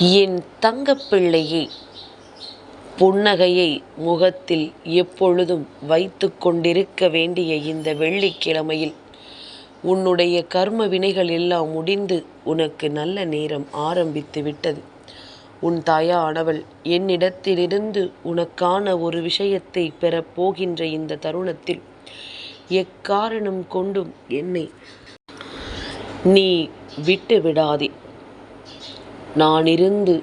என் தங்கப்பிள்ளையே புன்னகையை முகத்தில் எப்பொழுதும் வைத்து கொண்டிருக்க வேண்டிய இந்த வெள்ளிக்கிழமையில் உன்னுடைய கர்ம வினைகள் எல்லாம் முடிந்து உனக்கு நல்ல நேரம் ஆரம்பித்து விட்டது. உன் தாயானவள் என்னிடத்திலிருந்து உனக்கான ஒரு விஷயத்தை பெறப் போகின்ற இந்த தருணத்தில் எக்காரணம் கொண்டும் என்னை நீ விட்டு விடாதே நான் இருந்து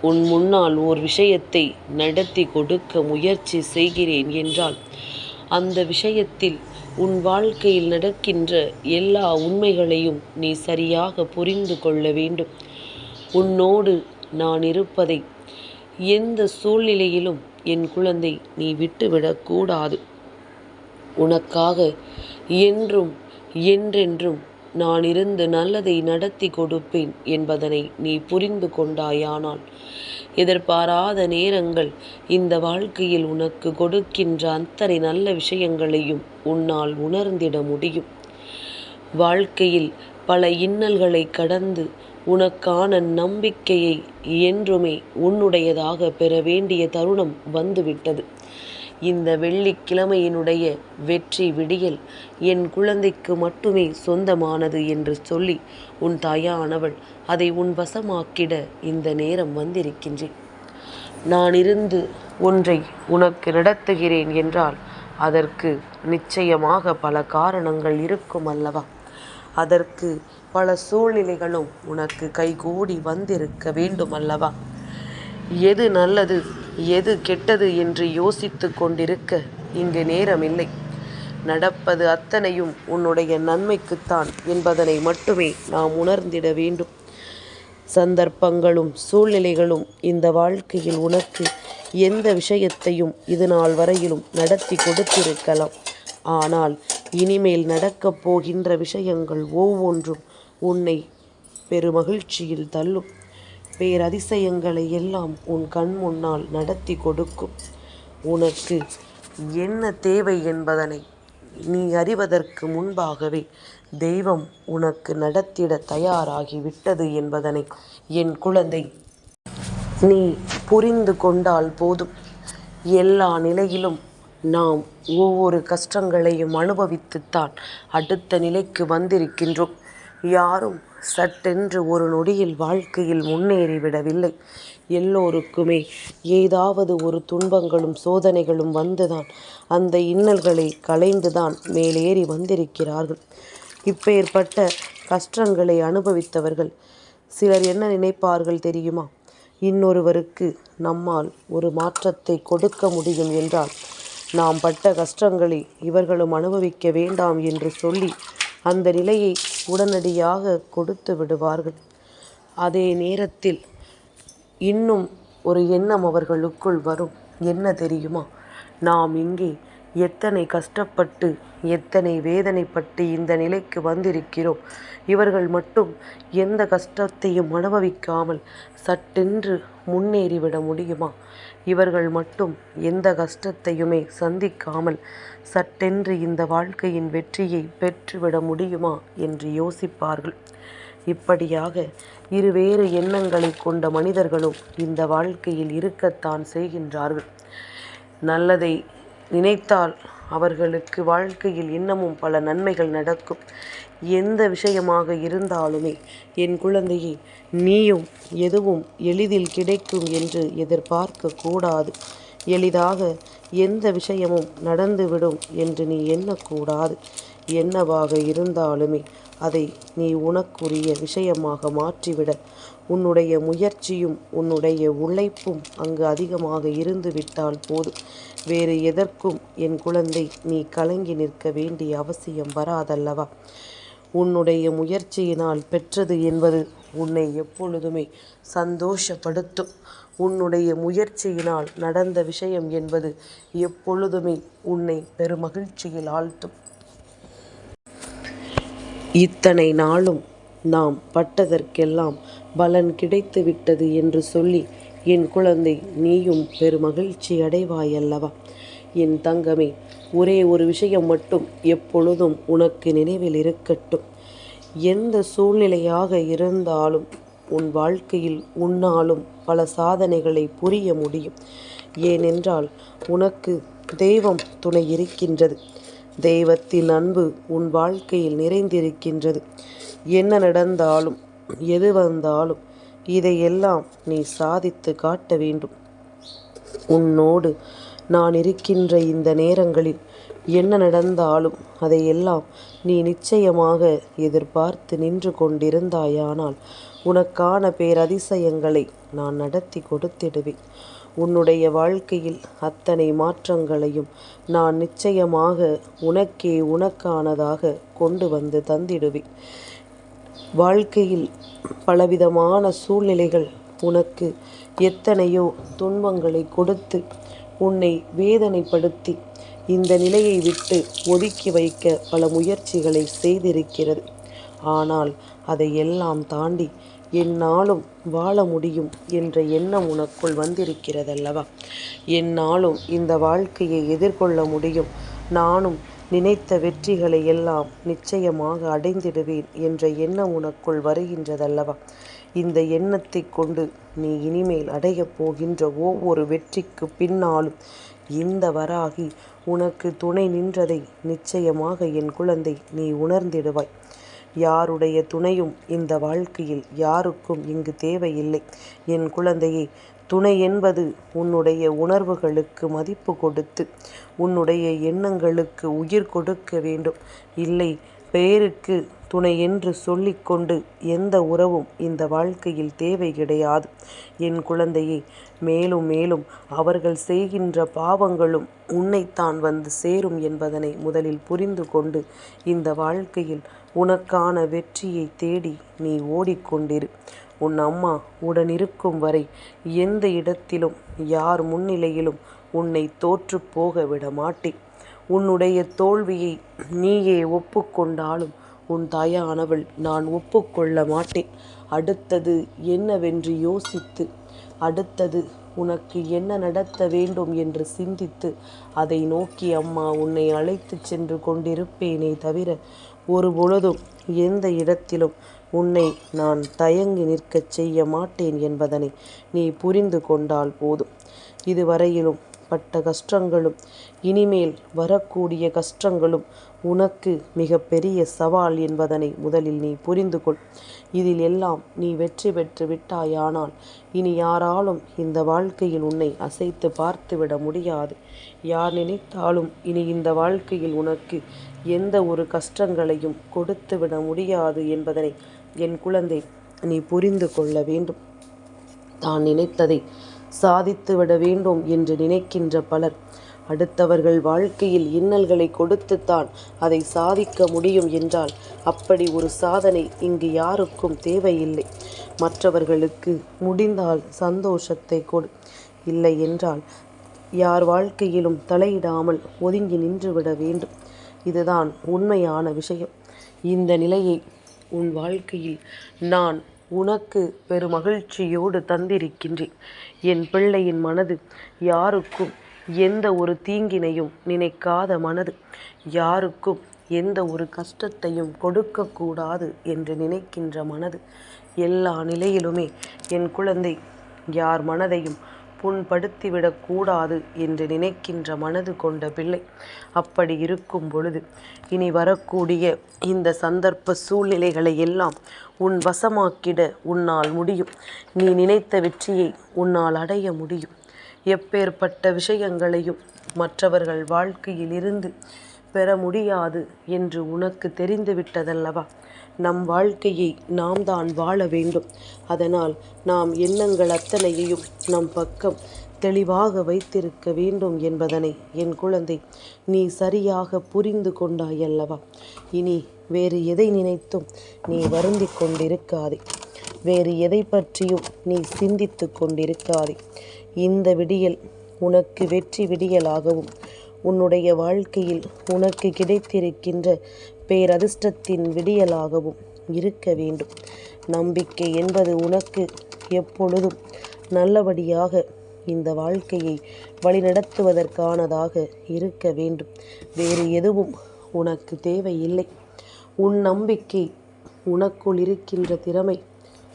உன் முன்னால் ஓர் விஷயத்தை நடத்தி கொடுக்க முயற்சி செய்கிறேன் என்றால் அந்த விஷயத்தில் உன் வாழ்க்கையில் நடக்கின்ற எல்லா உண்மைகளையும் நீ சரியாக புரிந்து கொள்ள வேண்டும். உன்னோடு நான் இருப்பதை எந்த சூழ்நிலையிலும் என் குழந்தை நீ விட்டுவிடக்கூடாது உனக்காக என்றும் என்றென்றும் நான் இருந்து நல்லதை நடத்தி கொடுப்பேன் என்பதனை நீ புரிந்து கொண்டாயானால். எதிர்பாராத நேரங்கள் இந்த வாழ்க்கையில் உனக்கு கொடுக்கின்ற அத்தனை நல்ல விஷயங்களையும் உன்னால் உணர்ந்திட முடியும். வாழ்க்கையில் பல இன்னல்களை கடந்து உனக்கான நம்பிக்கையை என்றுமே உன்னுடையதாக பெற வேண்டிய தருணம் வந்துவிட்டது. இந்த வெள்ளிக்கிழமையினுடைய வெற்றி விடியல். என் குழந்தைக்கு மட்டுமே சொந்தமானது என்று சொல்லி உன் தாயானவள் அதை உன் வசமாக்கிட இந்த நேரம் வந்திருக்கின்றேன். நான் இருந்து ஒன்றை உனக்கு நடத்துகிறேன் என்றால் அதற்கு நிச்சயமாக பல காரணங்கள் இருக்கும் அல்லவா? அதற்கு பல சூழ்நிலைகளும் உனக்கு கைகூடி வந்திருக்க வேண்டும் அல்லவா? எது நல்லது எது கெட்டது என்று யோசித்து கொண்டிருக்க இங்கு நேரமில்லை. நடப்பது அத்தனையும் உன்னுடைய நன்மைக்குத்தான் என்பதனை மட்டுமே நாம் உணர்ந்திட வேண்டும். சந்தர்ப்பங்களும் சூழ்நிலைகளும் இந்த வாழ்க்கையில் உனக்கு எந்த விஷயத்தையும் இது நாள் வரையிலும் நடத்தி கொடுத்திருக்கலாம். ஆனால் இனிமேல் நடக்கப் போகின்ற விஷயங்கள் ஒவ்வொன்றும் உன்னை பெருமகிழ்ச்சியில் தள்ளும். பேரதிசயங்களை எல்லாம் உன் கண் முன்னால் நடத்தி கொடுக்கும். உனக்கு என்ன தேவை என்பதனை நீ அறிவதற்கு முன்பாகவே தெய்வம் உனக்கு நடத்திட தயாராகி விட்டது என்பதனை என் குழந்தை நீ புரிந்து கொண்டால் போதும். எல்லா நிலையிலும் நாம் ஒவ்வொரு கஷ்டங்களையும் அனுபவித்துத்தான் அடுத்த நிலைக்கு வந்திருக்கின்றோம். யாரும் சட்டென்று ஒரு நொடியில் வாழ்க்கையில் முன்னேறிவிடவில்லை. எல்லோருக்குமே ஏதாவது ஒரு துன்பங்களும் சோதனைகளும் வந்துதான் அந்த இன்னல்களை களைந்துதான் மேலேறி வந்திருக்கிறார்கள். இப்பேற்பட்ட கஷ்டங்களை அனுபவித்தவர்கள் சிலர் என்ன நினைப்பார்கள் தெரியுமா? இன்னொருவருக்கு நம்மால் ஒரு மாற்றத்தை கொடுக்க முடியும் என்றால் நாம் பட்ட கஷ்டங்களை இவர்களும் அனுபவிக்க வேண்டாம் என்று சொல்லி அந்த நிலையை உடனடியாக கொடுத்து விடுவார்கள். அதே நேரத்தில் இன்னும் ஒரு எண்ணம் அவர்களுக்குள் வரும். என்ன தெரியுமா? நாம் இங்கே எத்தனை கஷ்டப்பட்டு எத்தனை வேதனைப்பட்டு இந்த நிலைக்கு வந்திருக்கிறோம்? இவர்கள் மட்டும் எந்த கஷ்டத்தையும் அனுபவிக்காமல் சட்டென்று முன்னேறிவிட முடியுமா? இவர்கள் மட்டும் எந்த கஷ்டத்தையுமே சந்திக்காமல் சட்டென்று இந்த வாழ்க்கையின் வெற்றியை பெற்றுவிட முடியுமா என்று யோசிப்பார்கள். இப்படியாக இருவேறு எண்ணங்களை கொண்ட மனிதர்களும் இந்த வாழ்க்கையில் இருக்கத்தான் செய்கின்றார்கள். நல்லதை நினைத்தால் அவர்களுக்கு வாழ்க்கையில் இன்னமும் பல நன்மைகள் நடக்கும். எந்த விஷயமாக இருந்தாலுமே என் குழந்தையை நீயும் எதுவும் எளிதில் கிடைக்கும் என்று எதிர்பார்க்க கூடாது. எளிதாக எந்த விஷயமும் நடந்துவிடும் என்று நீ எண்ணக்கூடாது. என்னவாக இருந்தாலுமே அதை நீ உனக்குரிய விஷயமாக மாற்றிவிட உன்னுடைய முயற்சியும் உன்னுடைய உழைப்பும் அங்கு அதிகமாக இருந்து விட்டால் போதும் வேறு எதற்கும் என் குழந்தை நீ கலங்கி நிற்க வேண்டிய அவசியம் வராதல்லவா? உன்னுடைய முயற்சியினால் பெற்றது என்பது உன்னை எப்பொழுதுமே சந்தோஷப்படுத்தும். உன்னுடைய முயற்சியினால் நடந்த விஷயம் என்பது எப்பொழுதுமே உன்னை பெருமகிழ்ச்சியில் ஆழ்த்தும். இத்தனை நாளும் நாம் பட்டதற்கெல்லாம் பலன் கிடைத்து விட்டது என்று சொல்லி என் குழந்தை நீயும் பெருமகிழ்ச்சி அடைவாயல்லவா? என் தங்கமே ஒரே ஒரு விஷயம் மட்டும் எப்பொழுதும் உனக்கு நினைவில் இருக்கட்டும். எந்த சூழ்நிலையாக இருந்தாலும் உன் வாழ்க்கையில் உன்னாலும் பல சாதனைகளை புரிய முடியும். ஏனென்றால் உனக்கு தெய்வம் துணை இருக்கின்றது. தெய்வத்தின் அன்பு உன் வாழ்க்கையில் நிறைந்திருக்கின்றது. என்ன நடந்தாலும் எது வந்தாலும் இதையெல்லாம் நீ சாதித்து காட்ட வேண்டும். உன்னோடு நான் இருக்கின்ற இந்த நேரங்களில் என்ன நடந்தாலும் அதையெல்லாம் நீ நிச்சயமாக எதிர்பார்த்து நின்று கொண்டிருந்தாயானால் உனக்கான பேரதிசயங்களை நான் நடத்தி கொடுத்திடுவேன். உன்னுடைய வாழ்க்கையில் அத்தனை மாற்றங்களையும் நான் நிச்சயமாக உனக்கே உனக்கானதாக கொண்டு வந்து தந்திடுவேன். வாழ்க்கையில் பலவிதமான சூழ்நிலைகள் உனக்கு எத்தனையோ துன்பங்களை கொடுத்து உன்னை வேதனைப்படுத்தி இந்த நிலையை விட்டு ஒதுக்கி வைக்க பல முயற்சிகளை செய்திருக்கிறது. ஆனால் அதை எல்லாம் தாண்டி என்னாலும் வாழ முடியும் என்ற எண்ணம் உனக்குள் வந்திருக்கிறதல்லவா? என்னாலும் இந்த வாழ்க்கையை எதிர்கொள்ள முடியும். நானும் நினைத்த வெற்றிகளை எல்லாம் நிச்சயமாக அடைந்திடுவேன் என்ற எண்ணம் உனக்குள் வருகின்றதல்லவா? இந்த எண்ணத்தை கொண்டு நீ இனிமேல் அடையப் போகின்ற ஒவ்வொரு வெற்றிக்கு பின்னாலும் இந்த வராகி உனக்கு துணை நின்றதை நிச்சயமாக என் குழந்தை நீ உணர்ந்திடுவாய். யாருடைய துணையும் இந்த வாழ்க்கையில் யாருக்கும் இங்கு தேவையில்லை. என் குழந்தையை துணை என்பது உன்னுடைய உணர்வுகளுக்கு மதிப்பு கொடுத்து உன்னுடைய எண்ணங்களுக்கு உயிர் கொடுக்க வேண்டும். இல்லை பெயருக்கு துணை என்று சொல்லிக்கொண்டு எந்த உறவும் இந்த வாழ்க்கையில் தேவை கிடையாது. என் குழந்தையே மேலும் மேலும் அவர்கள் செய்கின்ற பாவங்களும் உன்னைத்தான் வந்து சேரும் என்பதனை முதலில் புரிந்து கொண்டு இந்த வாழ்க்கையில் உனக்கான வெற்றியை தேடி நீ ஓடிக்கொண்டிரு. உன் அம்மா உடனிருக்கும் வரை எந்த இடத்திலும் யார் முன்னிலையிலும் உன்னை தோற்று போக விட மாட்டேன் உன்னுடைய தோல்வியை நீயே ஒப்புக்கொண்டாலும் உன் தாயானவள் நான் ஒப்புக்கொள்ள மாட்டேன் அடுத்தது என்னவென்று யோசித்து அடுத்தது உனக்கு என்ன நடத்த வேண்டும் என்று சிந்தித்து அதை நோக்கி அம்மா உன்னை அழைத்து சென்று கொண்டிருப்பேனே தவிர ஒரு பொழுதும் எந்த இடத்திலும் உன்னை நான் தயங்கி நிற்கச் செய்ய மாட்டேன் என்பதனை நீ புரிந்து கொண்டால் போதும். இதுவரையிலும் பட்ட கஷ்டங்களும் இனிமேல் வரக்கூடிய கஷ்டங்களும் உனக்கு மிக பெரிய சவால் என்பதனை முதலில் நீ புரிந்து கொள். இதில் எல்லாம் நீ வெற்றி பெற்று விட்டாயானால் இனி யாராலும் இந்த வாழ்க்கையில் உன்னை அசைத்து பார்த்துவிட முடியாது. யார் நினைத்தாலும் இனி இந்த வாழ்க்கையில் உனக்கு எந்த ஒரு கஷ்டங்களையும் கொடுத்து விட முடியாது என்பதனை என் குழந்தை நீ புரிந்து கொள்ள வேண்டும். தான் நினைத்ததை சாதித்துவிட வேண்டும் என்று நினைக்கின்ற பலர் அடுத்தவர்கள் வாழ்க்கையில் இன்னல்களை கொடுத்துத்தான் அதை சாதிக்க முடியும் என்றால் அப்படி ஒரு சாதனை இங்கு யாருக்கும் தேவையில்லை. மற்றவர்களுக்கு முடிந்தால் சந்தோஷத்தை கொடு. இல்லை என்றால் யார் வாழ்க்கையிலும் தலையிடாமல் ஒதுங்கி நின்றுவிட வேண்டும். இதுதான் உண்மையான விஷயம். இந்த நிலையை உன் வாழ்க்கையில் நான் உனக்கு பெருமகிழ்ச்சியோடு தந்திருக்கின்றேன். என் பிள்ளையின் மனது யாருக்கும் எந்த ஒரு தீங்கினையும் நினைக்காத மனது. யாருக்கும் எந்த ஒரு கஷ்டத்தையும் கொடுக்கக்கூடாது என்று நினைக்கின்ற மனது. எல்லா நிலையிலுமே என் குழந்தை யார் மனதையும் புண்படுத்திவிடக்கூடாது என்று நினைக்கின்ற மனது கொண்ட பிள்ளை அப்படி இருக்கும் பொழுது இனி வரக்கூடிய இந்த சந்தர்ப்ப சூழ்நிலைகளை எல்லாம் உன் வசமாக்கிட உன்னால் முடியும். நீ நினைத்த வெற்றியை உன்னால் அடைய முடியும். எப்பேற்பட்ட விஷயங்களையும் மற்றவர்கள் வாழ்க்கையில் இருந்து பெற முடியாது என்று உனக்கு தெரிந்துவிட்டதல்லவா? நம் வாழ்க்கையை நாம் தான் வாழ வேண்டும். அதனால் நாம் எண்ணங்கள் அத்தனையையும் நம் பக்கம் தெளிவாக வைத்திருக்க வேண்டும் என்பதனை என் குழந்தை நீ சரியாக புரிந்து கொண்டாயல்லவா இனி வேறு எதை நினைத்தும் நீ வருந்தி கொண்டிருக்காதே. வேறு எதை பற்றியும் நீ சிந்தித்து கொண்டிருக்காதே. இந்த விடியல் உனக்கு வெற்றி விடியலாகவும் உன்னுடைய வாழ்க்கையில் உனக்கு கிடைத்திருக்கின்ற பேரதிர்ஷ்டத்தின் விடியலாகவும் இருக்க வேண்டும். நம்பிக்கை என்பது உனக்கு எப்பொழுதும் நல்லபடியாக இந்த வாழ்க்கையை வழிநடத்துவதற்கானதாக இருக்க வேண்டும். வேறு எதுவும் உனக்கு தேவையில்லை. உன் நம்பிக்கை உனக்குள் இருக்கின்ற திறமை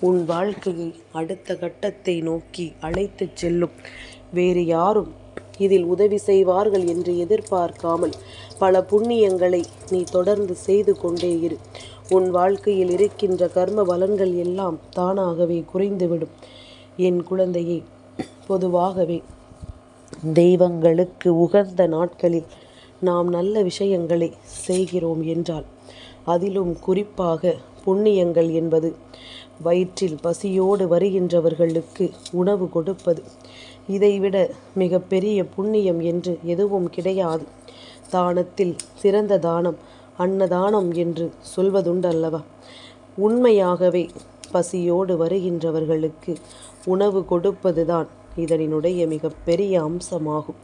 உன் வாழ்க்கையை அடுத்த கட்டத்தை நோக்கி அழைத்துச் செல்லும். வேறு யாரும் இதில் உதவி செய்வார்கள் என்று எதிர்பார்க்காமல் பல புண்ணியங்களை நீ தொடர்ந்து செய்து கொண்டே இரு. உன் வாழ்க்கையில் இருக்கின்ற கர்ம பலன்கள் எல்லாம் தானாகவே குறைந்துவிடும். என் குழந்தையே பொதுவாகவே தெய்வங்களுக்கு உகந்த நாட்களில் நாம் நல்ல விஷயங்களை செய்கிறோம் என்றால் அதிலும் குறிப்பாக புண்ணியங்கள் என்பது வயிற்றில் பசியோடு வருகின்றவர்களுக்கு உணவு கொடுப்பது இதைவிட மிகப்பெரிய புண்ணியம் என்று எதுவும் கிடையாது. தானத்தில் சிறந்த தானம் அன்னதானம் என்று சொல்வதுண்டல்லவா? உண்மையாகவே பசியோடு வருகின்றவர்களுக்கு உணவு கொடுப்பதுதான் இதனினுடைய மிகப்பெரிய அம்சமாகும்.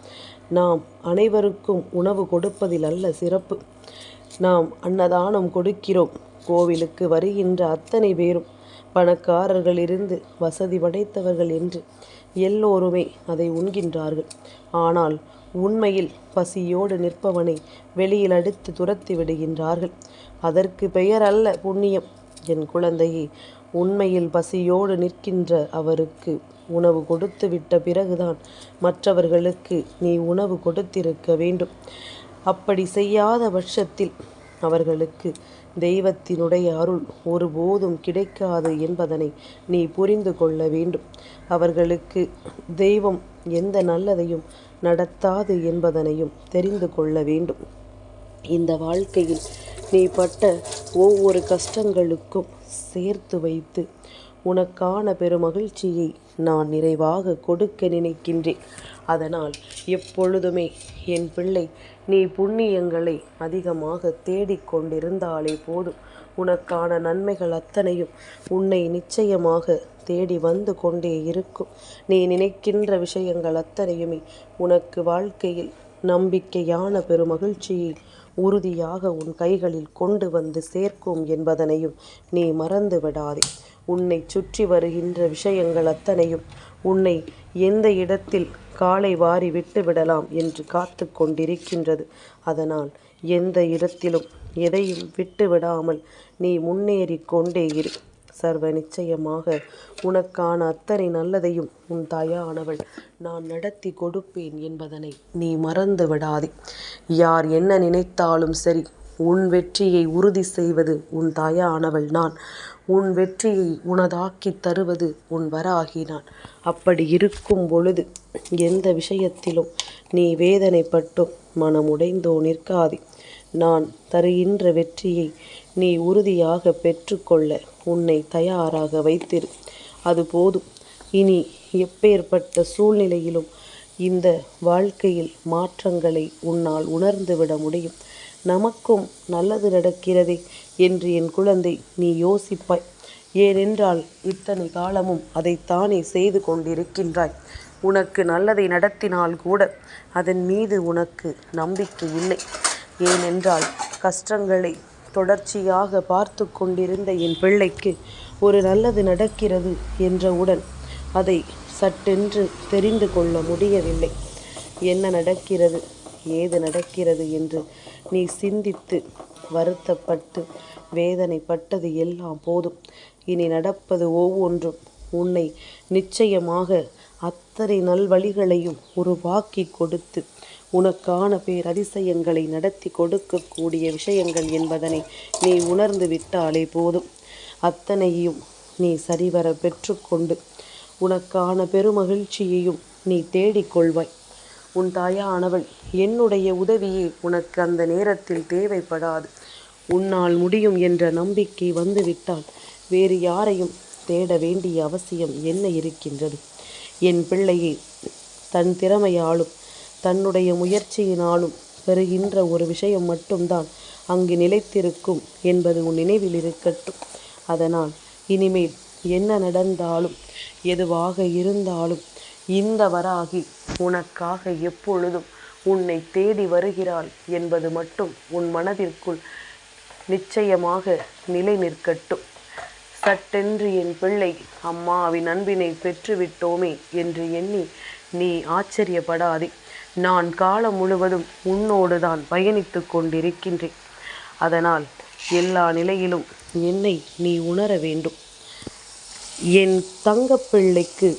நாம் அனைவருக்கும் உணவு கொடுப்பதில் அல்ல சிறப்பு. நாம் அன்னதானம் கொடுக்கிறோம். கோவிலுக்கு வருகின்ற அத்தனை பேரும் பணக்காரர்களிருந்து வசதி படைத்தவர்கள் என்று எல்லோருமே அதை உண்கின்றார்கள். ஆனால் உண்மையில் பசியோடு நிற்பவனை வெளியில் அடித்து துரத்தி விடுகின்றார்கள். அதற்கு பெயர் அல்ல புண்ணியம். என் குழந்தையே உண்மையில் பசியோடு நிற்கின்ற அவருக்கு உணவு கொடுத்து விட்ட பிறகுதான் மற்றவர்களுக்கு நீ உணவு கொடுத்திருக்க வேண்டும். அப்படி செய்யாத பட்சத்தில் அவர்களுக்கு தெய்வத்தினுடைய அருள் ஒருபோதும் கிடைக்காது என்பதனை நீ புரிந்து கொள்ள வேண்டும். அவர்களுக்கு தெய்வம் எந்த நல்லதையும் நடத்தாது என்பதனையும் தெரிந்து கொள்ள வேண்டும். இந்த வாழ்க்கையில் நீ பட்ட ஒவ்வொரு கஷ்டங்களுக்கும் சேர்த்து வைத்து உனக்கான பெருமகிழ்ச்சியை நான் நிறைவாக கொடுக்க நினைக்கின்றேன். அதனால் எப்பொழுதுமே என் பிள்ளை நீ புண்ணியங்களை அதிகமாக தேடிக்கொண்டிருந்தாலே போதும். உனக்கான நன்மைகள் அத்தனையும் உன்னை நிச்சயமாக தேடி வந்து கொண்டே இருக்கும். நீ நினைக்கின்ற விஷயங்கள் அத்தனையுமே உனக்கு வாழ்க்கையில் நம்பிக்கையான பெருமகிழ்ச்சியை உறுதியாக உன் கைகளில் கொண்டு வந்து சேர்க்கும் என்பதனையும் நீ மறந்து விடாதே உன்னை சுற்றி வருகின்ற விஷயங்கள் அத்தனையும் உன்னை எந்த இடத்தில் காலை வாரி விட்டு விடலாம் என்று காத்து கொண்டிருக்கின்றது. அதனால் எந்த இடத்திலும் எதையும் விட்டு விடாமல் நீ முன்னேறி கொண்டே இரு. சர்வ நிச்சயமாக உனக்கான அத்தனை நல்லதையும் உன் தாயானவள் நான் நடத்தி கொடுப்பேன் என்பதனை நீ மறந்து விடாதே. யார் என்ன நினைத்தாலும் சரி உன் வெற்றியை உறுதி செய்வது உன் தாயானவள் நான். உன் வெற்றியை உனதாக்கித் தருவது உன் வராகினான். அப்படி இருக்கும் பொழுது எந்த விஷயத்திலும் நீ வேதனைப்பட்டும் மனமுடைந்தோ நிற்காதே. நான் தருகின்ற வெற்றியை நீ உறுதியாக பெற்றுக்கொள்ள உன்னை தயாராக வைத்திரு. அது போதும். இனி எப்பேற்பட்ட சூழ்நிலையிலும் இந்த வாழ்க்கையில் மாற்றங்களை உன்னால் உணர்ந்துவிட முடியும். நமக்கும் நல்லது நடக்கிறதே என்று என் குழந்தை நீ யோசிப்பாய். ஏனென்றால் இத்தனை காலமும் அதைத்தானே செய்து கொண்டிருக்கின்றாய். உனக்கு நல்லதை நடத்தினால் கூட அதன் மீது உனக்கு நம்பிக்கை இல்லை. ஏனென்றால் கஷ்டங்களை தொடர்ச்சியாக பார்த்து கொண்டிருந்த என் பிள்ளைக்கு ஒரு நல்லது நடக்கிறது என்றவுடன் அதை சட்டென்று தெரிந்து கொள்ள முடியவில்லை. என்ன நடக்கிறது ஏது நடக்கிறது என்று நீ சிந்தித்து வருத்தப்பட்டு வேதனைப்பட்டது எல்லாம் போதும். இனி நடப்பது ஒவ்வொன்றும் உன்னை நிச்சயமாக அத்தனை நல்வழிகளையும் உருவாக்கி கொடுத்து உனக்கான பேர் அதிசயங்களை நடத்தி கொடுக்கக்கூடிய விஷயங்கள் என்பதனை நீ உணர்ந்து விட்டாலே போதும். அத்தனையும் நீ சரிவர பெற்றுக்கொண்டு உனக்கான பெருமகிழ்ச்சியையும் நீ தேடிக்கொள்வாய். உன் தாயானவள் என்னுடைய உதவியே உனக்கு அந்த நேரத்தில் தேவைப்படாது. உன்னால் முடியும் என்ற நம்பிக்கை வந்துவிட்டால் வேறு யாரையும் தேட வேண்டிய அவசியம் என்ன இருக்கின்றது? என் பிள்ளையே தன் திறமையாலும் தன்னுடைய முயற்சியினாலும் பெறுகின்ற ஒரு விஷயம் மட்டும்தான் அங்கு நிலைத்திருக்கும் என்பது உன் நினைவில் இருக்கட்டும். அதனால் இனிமேல் என்ன நடந்தாலும் எதுவாக இருந்தாலும் இந்த வராகி உனக்காக எப்பொழுதும் உன்னை தேடி வருகிறாள் என்பது மட்டும் உன் மனதிற்குள் நிச்சயமாக நிலை நிற்கட்டும் சட்டென்று என் பிள்ளை அம்மாவின் அன்பினை பெற்றுவிட்டோமே என்று எண்ணி நீ ஆச்சரியப்படாதே. நான் காலம் முழுவதும் உன்னோடு தான் பயணித்து கொண்டிருக்கின்றேன். அதனால் எல்லா நிலையிலும் என்னை நீ உணர வேண்டும். என் தங்கப்பிள்ளைக்கு